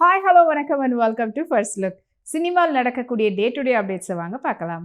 Hi hello வணக்கம் and welcome to first look சினிமாவில் நடக்கக்கூடிய டே டு டே அப்டேட்ஸை வாங்க பார்க்கலாம்.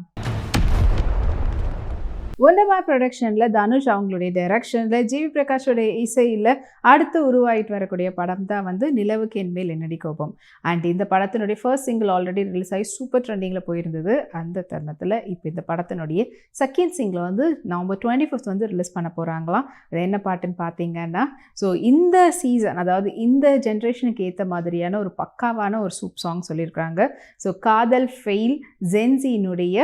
ஒண்டமா ப்ரொடக்ஷனில் தனுஷ் அவங்களுடைய டைரக்ஷனில் ஜிவி பிரகாஷோடைய இசையில் அடுத்து உருவாகிட்டு வரக்கூடிய படம் தான் வந்து நிலவுக்கு என்மேல் என்னடி கோபம். அண்ட் இந்த படத்தினுடைய ஃபர்ஸ்ட் சிங்கிள் ஆல்ரெடி ரிலீஸ் ஆகி சூப்பர் ட்ரெண்டிங்கில் போயிருந்தது. அந்த தருணத்தில் இப்போ இந்த படத்தினுடைய செகண்ட் சிங்கிள் வந்து நவம்பர் டுவெண்ட்டி ஃபிஃப்த் வந்து ரிலீஸ் பண்ண போகிறாங்களாம் அது என்ன பாட்டுன்னு பார்த்தீங்கன்னா ஸோ இந்த சீசன் அதாவது இந்த ஜென்ரேஷனுக்கு ஏற்ற மாதிரியான ஒரு பக்காவான ஒரு சூப் சாங் சொல்லியிருக்காங்க. ஸோ காதல் ஃபெயில் ஜென்சியினுடைய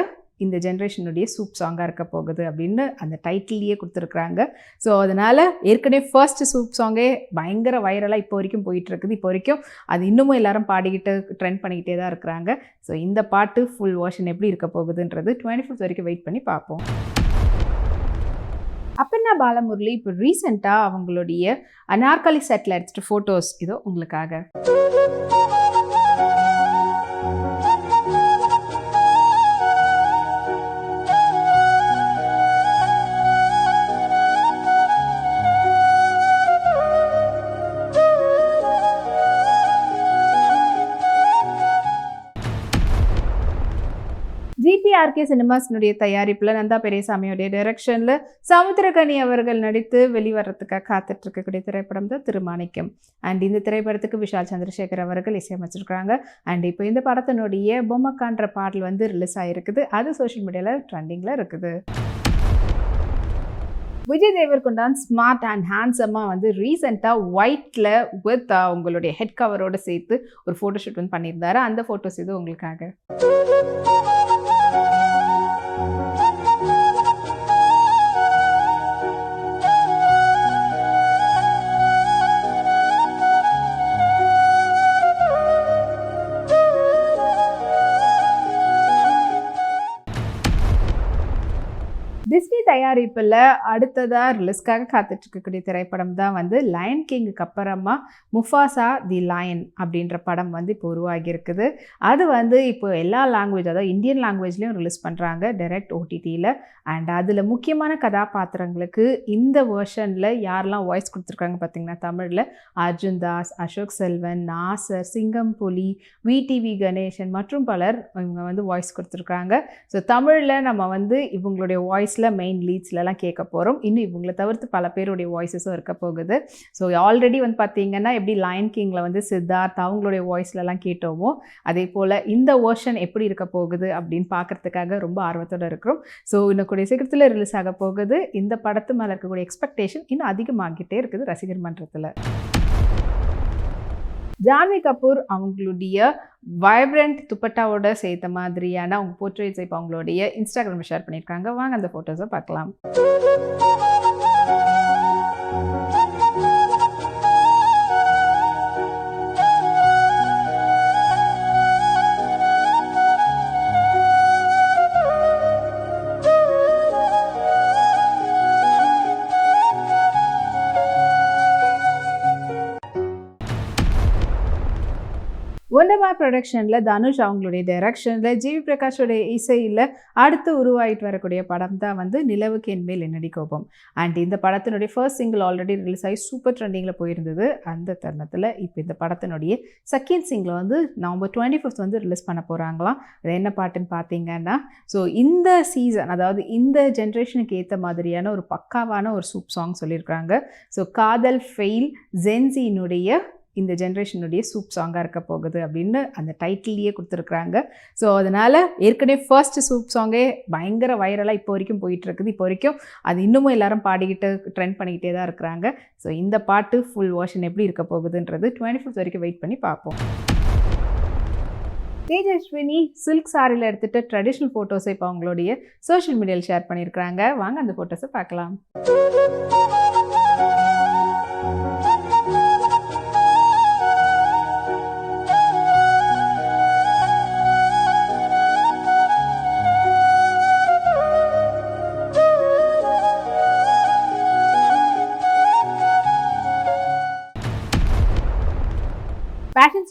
இந்த ஜென்ரேஷனுடைய சூப் சாங்காக இருக்க போகுது அப்படின்னு அந்த டைட்டில்லையே கொடுத்துருக்குறாங்க. ஸோ அதனால் ஏற்கனவே ஃபர்ஸ்ட் சூப் சாங்கே பயங்கர வைரலாக இப்போ வரைக்கும் போயிட்டு இருக்குது இப்போ வரைக்கும் அது இன்னமும் எல்லாரும் பாடிக்கிட்டு ட்ரெண்ட் பண்ணிக்கிட்டே தான் இருக்கிறாங்க. ஸோ இந்த பாட்டு ஃபுல் வேர்ஷன் எப்படி இருக்க போகுதுன்றது டுவெண்ட்டி ஃபிஃப்த் வரைக்கும் வெயிட் பண்ணி பார்ப்போம். அப்பன்னா பாலமுரளி? இப்போ ரீசெண்டாக அவங்களுடைய அனார்கலி செட்டில் எடுத்துகிட்டு ஃபோட்டோஸ் இதோ உங்களுக்காக. ஜிபிஆர்கே சினிமாஸினுடைய தயாரிப்பில் நந்தா பெரியசாமியோடைய டைரக்ஷனில் சமுத்திரகனி அவர்கள் நடித்து வெளிவரத்துக்காக காத்துட்டு இருக்கக்கூடிய திரைப்படம் தான் திருமாணிக்கம். அண்ட் இந்த திரைப்படத்துக்கு விஷால் சந்திரசேகர் அவர்கள் இசையமைச்சிருக்காங்க அண்ட் இப்போ இந்த படத்தினுடைய பொம்மக்கான்ற பாடல் வந்து ரிலீஸ் ஆகிருக்குது அது சோஷியல் மீடியாவில் ட்ரெண்டிங்கில் இருக்குது. விஜய் தேவர்கொண்டான் ஸ்மார்ட் அண்ட் ஹேண்ட்ஸமாக வந்து ரீசெண்டாக ஒயிட்டில் வித் உங்களுடைய ஹெட் கவரோடு சேர்த்து ஒரு ஃபோட்டோஷூட் வந்து பண்ணியிருந்தாரு. அந்த ஃபோட்டோஸ் இது உங்களுக்காக. தயாரிப்பில் அடுத்ததாக ரிலீஸ்க்காக காத்துட்டு இருக்கக்கூடிய திரைப்படம் தான் வந்து லயன் கிங்குக்கு அப்புறமா முஃபாசா தி லயன் அப்படின்ற படம் வந்து இப்போ உருவாகி இருக்குது அது வந்து இப்போ எல்லா லாங்குவேஜ் அதாவது இந்தியன் லாங்குவேஜ்லேயும் ரிலீஸ் பண்ணுறாங்க டைரக்ட் ஓடிடியில் அண்ட் அதில் முக்கியமான கதாபாத்திரங்களுக்கு இந்த வேர்ஷனில் யாரெல்லாம் வாய்ஸ் கொடுத்துருக்காங்க பார்த்தீங்கன்னா தமிழில் அர்ஜுன் தாஸ் அசோக் செல்வன் நாசர் சிங்கம் புலி விடிவி கணேசன் மற்றும் பலர் இவங்க வந்து வாய்ஸ் கொடுத்துருக்காங்க. ஸோ தமிழில் நம்ம வந்து இவங்களுடைய வாய்ஸில் மெயின் லீட்ஸ்லலாம் கேட்க போகிறோம் இன்னும் இவங்களை தவிர்த்து பல பேருடைய வாய்ஸஸும் இருக்க போகுது. ஸோ ஆல்ரெடி வந்து பார்த்தீங்கன்னா எப்படி லயன் கிங்கில் வந்து சித்தார்த் அவங்களுடைய வாய்ஸ்லலாம் கேட்டோமோ அதே போல் இந்த வேர்ஷன் எப்படி இருக்க போகுது அப்படின்னு பார்க்குறதுக்காக ரொம்ப ஆர்வத்தோடு இருக்கிறோம். ஸோ இன்னும் கூடிய சீக்கிரத்தில் ரிலீஸ் ஆக போகுது. இந்த படத்து மேலே இருக்கக்கூடிய எக்ஸ்பெக்டேஷன் இன்னும் அதிகமாகிட்டே இருக்குது ரசிகர் மன்றத்தில். ஜான்வி கபூர் அவங்களுடைய வைப்ரண்ட் துப்பட்டாவோட சேர்த்த மாதிரியான அவங்க போர்ட்ரேட்ஸ் இப்போ அவங்களுடைய இன்ஸ்டாகிராமில் ஷேர் பண்ணியிருக்காங்க. வாங்க அந்த ஃபோட்டோஸை பார்க்கலாம். ஒண்டபாய் ப்ரொடக்ஷனில் தனுஷ் அவங்களுடைய டைரக்ஷனில் ஜிவி பிரகாஷோடைய இசையில் அடுத்து உருவாகிட்டு வரக்கூடிய படம் தான் வந்து நிலவுக்கு என்மேல் என்னடி கோபம். அண்ட் இந்த படத்தினுடைய ஃபர்ஸ்ட் சிங்கிள் ஆல்ரெடி ரிலீஸ் ஆகி சூப்பர் ட்ரெண்டிங்கில் போயிருந்தது. அந்த தருணத்தில் இப்போ இந்த படத்தினுடைய செகண்ட் சிங்கிள் வந்து நவம்பர் டுவெண்ட்டி ஃபிஃப்த் வந்து ரிலீஸ் பண்ண போகிறாங்களாம் அது என்ன பாட்டுன்னு பார்த்தீங்கன்னா ஸோ இந்த சீசன் அதாவது இந்த ஜென்ரேஷனுக்கு ஏற்ற மாதிரியான ஒரு பக்காவான ஒரு சூப் சாங் சொல்லியிருக்காங்க. ஸோ காதல் ஃபெயில் ஜென்சியினுடைய இந்த ஜென்ரேஷனுடைய சூப் சாங்காக இருக்க போகுது அப்படின்னு அந்த டைட்டில்லையே கொடுத்துருக்குறாங்க. ஸோ அதனால் ஏற்கனவே ஃபர்ஸ்ட் சூப் சாங்கே பயங்கர வைரலாக இப்போ வரைக்கும் போயிட்டுருக்குது இப்போ வரைக்கும் அது இன்னமும் எல்லாரும் பாடிக்கிட்டு ட்ரெண்ட் பண்ணிக்கிட்டே தான் இருக்கிறாங்க. ஸோ இந்த பாட்டு ஃபுல் வேர்ஷன் எப்படி இருக்க போகுதுன்றது டுவெண்ட்டி ஃபிஃப்த் வரைக்கும் வெயிட் பண்ணி பார்ப்போம். தேஜஸ்வினி சில்க் சாரியில் எடுத்துகிட்டு ட்ரெடிஷ்னல் ஃபோட்டோஸை இப்போ அவங்களுடைய சோஷியல் மீடியாவில் ஷேர் பண்ணியிருக்கிறாங்க. வாங்க அந்த ஃபோட்டோஸை பார்க்கலாம்.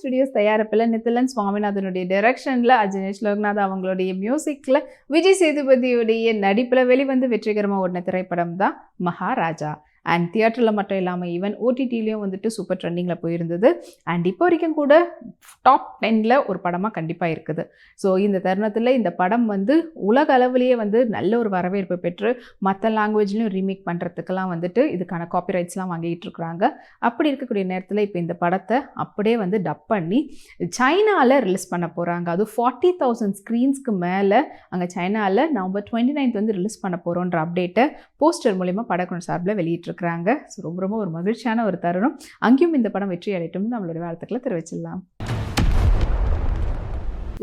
ஸ்டுடியோஸ் தயாரிப்பில் நித்திலன் சுவாமிநாதனுடைய டைரக்ஷனில் அஜினேஷ் லோக்நாத் அவங்களுடைய மியூசிக்கில் விஜய் சேதுபதியுடைய நடிப்பில் வெளிவந்து வெற்றிகரமாக ஓடின திரைப்படம் தான் மகாராஜா. அண்ட் தியேட்டரில் மட்டும் இல்லாமல் ஈவன் ஓடிடிலையும் வந்துட்டு சூப்பர் ட்ரெண்டிங்கில் போயிருந்தது. அண்ட் இப்போ வரைக்கும் கூட டாப் டென்னில் ஒரு படமாக கண்டிப்பாக இருக்குது. ஸோ இந்த தருணத்தில் இந்த படம் வந்து உலக அளவிலேயே வந்து நல்ல ஒரு வரவேற்பு பெற்று மற்ற லாங்குவேஜ்லையும் ரீமேக் பண்ணுறதுக்கெல்லாம் வந்துட்டு இதுக்கான காப்பிரைட்ஸ்லாம் வாங்கிட்டு இருக்கிறாங்க. அப்படி இருக்கக்கூடிய நேரத்தில் இப்போ இந்த படத்தை அப்படியே வந்து டப் பண்ணி சைனாவில் ரிலீஸ் பண்ண போகிறாங்க அதுவும் ஃபார்ட்டி தௌசண்ட் ஸ்க்ரீன்ஸ்க்கு மேலே அங்கே சைனாவில் நவம்பர் டுவெண்ட்டி நைன்த் வந்து ரிலீஸ் பண்ண போகிறோன்ற அப்டேட்டை போஸ்டர் மூலிமா படக்குழு சார்பில் வெளியிட்டிருக்கிறாங்க ஸோ ரொம்ப ரொம்ப ஒரு மகிழ்ச்சியான ஒரு தருணம். அங்கேயும் இந்த படம் வெற்றி அடையட்டும் நம்மளுடைய வாழ்த்துக்களை தெரிவிச்சிடலாம்.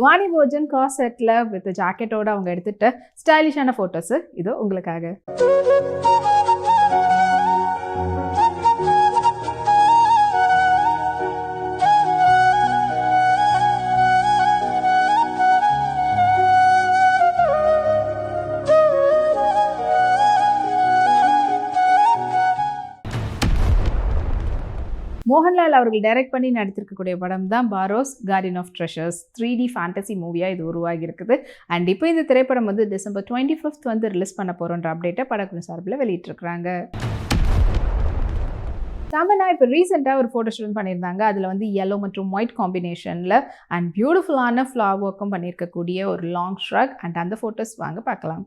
வாணி போஜன் காசெட்டில் வித் ஜாக்கெட்டோட அவங்க எடுத்துட்ட ஸ்டைலிஷான ஃபோட்டோஸு இதோ உங்களுக்காக. மோகன்லால் அவர்கள் டைரக்ட் பண்ணி நடித்திருக்கக்கூடிய படம் தான் Barroz guardian of treasures three D fantasy மூவியாக இது உருவாகி இருக்குது அண்ட் இப்போ இந்த திரைப்படம் வந்து டிசம்பர் டுவெண்ட்டி ஃபிஃப்த் வந்து ரிலீஸ் பண்ண போகிறோன்ற அப்டேட்டை படக்குழு சார்பில் வெளியிட்டிருக்கிறாங்க. தமன்னா இப்போ ரீசெண்டாக ஒரு ஃபோட்டோ ஷூட் பண்ணியிருந்தாங்க. அதில் வந்து எல்லோ மற்றும் ஒயிட் காம்பினேஷனில் அண்ட் பியூட்டிஃபுல்லான ஃப்ளவர் ஒர்க்கும் பண்ணியிருக்கக்கூடிய ஒரு லாங் ஷ்ரக் அண்ட் அந்த ஃபோட்டோஸ் வாங்க பார்க்கலாம்.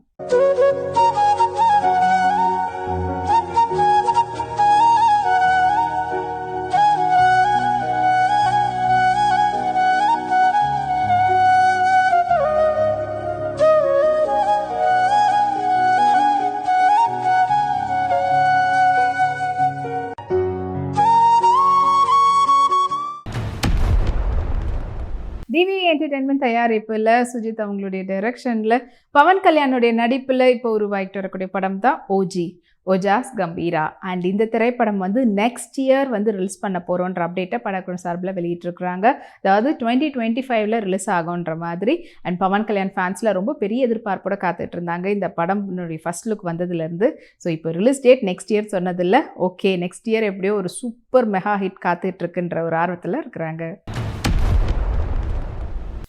என்டர்டெயின்மெண்ட் தயாரிப்பில் சுஜித் அவங்களுடைய டைரக்ஷனில் பவன் கல்யாணுடைய நடிப்பில் இப்போ உருவாகிட்டு வரக்கூடிய படம் தான் ஓஜி ஒஜாஸ் கம்பீரா அண்ட் இந்த திரைப்படம் வந்து நெக்ஸ்ட் இயர் வந்து ரிலீஸ் பண்ண போகிறோன்ற அப்டேட்டை படக்குழு சார்பில் வெளியிட்டிருக்கிறாங்க. அதாவது டுவெண்ட்டி டுவெண்ட்டி ஃபைவ்ல ரிலீஸ் ஆகுன்ற மாதிரி அண்ட் பவன் கல்யாண் ஃபேன்ஸில் ரொம்ப பெரிய எதிர்பார்ப்போட காத்துட்டு இருந்தாங்க. இந்த படம் ஃபர்ஸ்ட் லுக் வந்ததுலேருந்து. ஸோ இப்போ ரிலீஸ் டேட் நெக்ஸ்ட் இயர் சொன்னதில்ல. ஓகே நெக்ஸ்ட் இயர் எப்படியோ ஒரு சூப்பர் மெகா ஹிட் காத்துட்டு இருக்குன்ற ஒரு ஆர்வத்தில் இருக்கிறாங்க.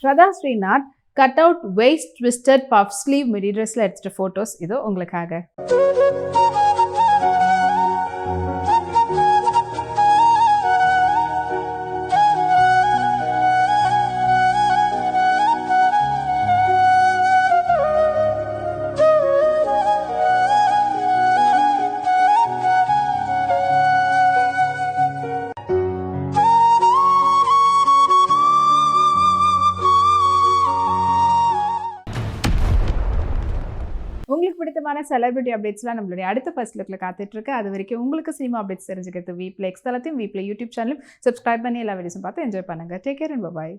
Shraddha Srinath cut out waist twisted puff sleeve midi ட்ரெஸ்ஸில் எடுத்துகிட்ட ஃபோட்டோஸ் இதோ உங்களுக்காக. விதமான செலிபிரிட்டி அப்டேட்ஸ்லாம் நம்மளுடைய அடுத்த ஃபர்ஸ்ட் லுக்கில் காத்துட்ருக்கு. அது வரைக்கும் உங்களுக்கு சினிமா அப்டேட்ஸ் தெரிஞ்சுக்கிறது வீப்ளே எக்ஸ் தளத்தையும் வீப்ளே யூடியூப் சேனலும் சப்ஸ்கிரைப் பண்ணி எல்லா வீடியோஸும் பார்த்து என்ஜாய் பண்ணுங்கள் டேக் கேர் அண்ட் பாய்